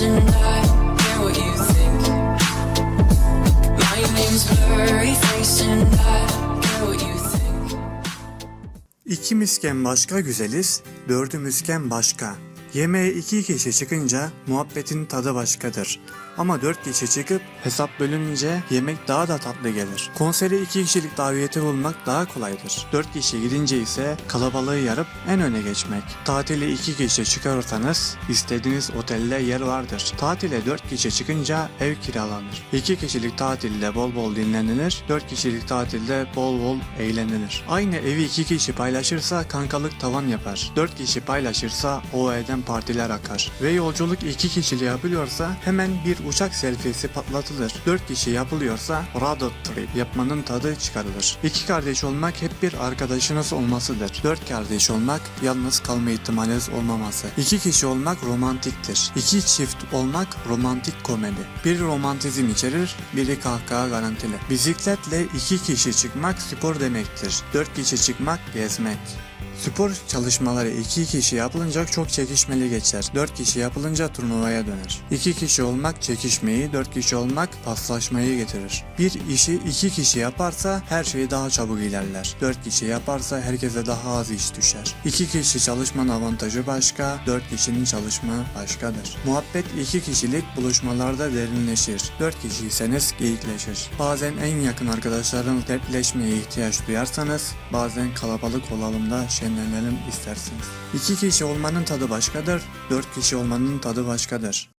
and I care what you think. My name's blurry face and I care what you think. İkimizken başka güzeliz, dördümüzken başka. Yemeğe iki kişi çıkınca muhabbetin tadı başkadır. Ama dört kişi çıkıp hesap bölününce yemek daha da tatlı gelir. Konsere iki kişilik daveti bulmak daha kolaydır. Dört kişi gidince ise kalabalığı yarıp en öne geçmek. Tatile iki kişi çıkarırsanız istediğiniz otelde yer vardır. Tatile dört kişi çıkınca ev kiralanır. İki kişilik tatilde bol bol dinlenilir, dört kişilik tatilde bol bol eğlenilir. Aynı evi iki kişi paylaşırsa kankalık tavan yapar. Dört kişi paylaşırsa o evden partiler akar. Ve yolculuk iki kişili yapılıyorsa hemen bir uçak selfiesi patlatılır. Dört kişi yapılıyorsa road trip yapmanın tadı çıkarılır. İki kardeş olmak hep bir arkadaşınız olmasıdır. Dört kardeş olmak yalnız kalma ihtimaliniz olmaması. İki kişi olmak romantiktir. İki çift olmak romantik komedi. Biri romantizm içerir, biri kahkaha garantili. Bisikletle iki kişi çıkmak spor demektir. Dört kişi çıkmak gezmek. Spor çalışmaları iki kişi yapılınca çok çekişmeli geçer. Dört kişi yapılınca turnuvaya döner. İki kişi olmak çekişmeyi, dört kişi olmak paslaşmayı getirir. Bir işi iki kişi yaparsa her şey daha çabuk ilerler. Dört kişi yaparsa herkese daha az iş düşer. İki kişi çalışmanın avantajı başka, dört kişinin çalışma başkadır. Muhabbet iki kişilik buluşmalarda derinleşir. Dört kişiyseniz geyikleşir. Bazen en yakın arkadaşların dertleşmeye ihtiyaç duyarsanız, bazen kalabalık olalım da şenlenelim istersiniz. İki kişi olmanın tadı başkadır, dört kişi olmanın tadı başkadır.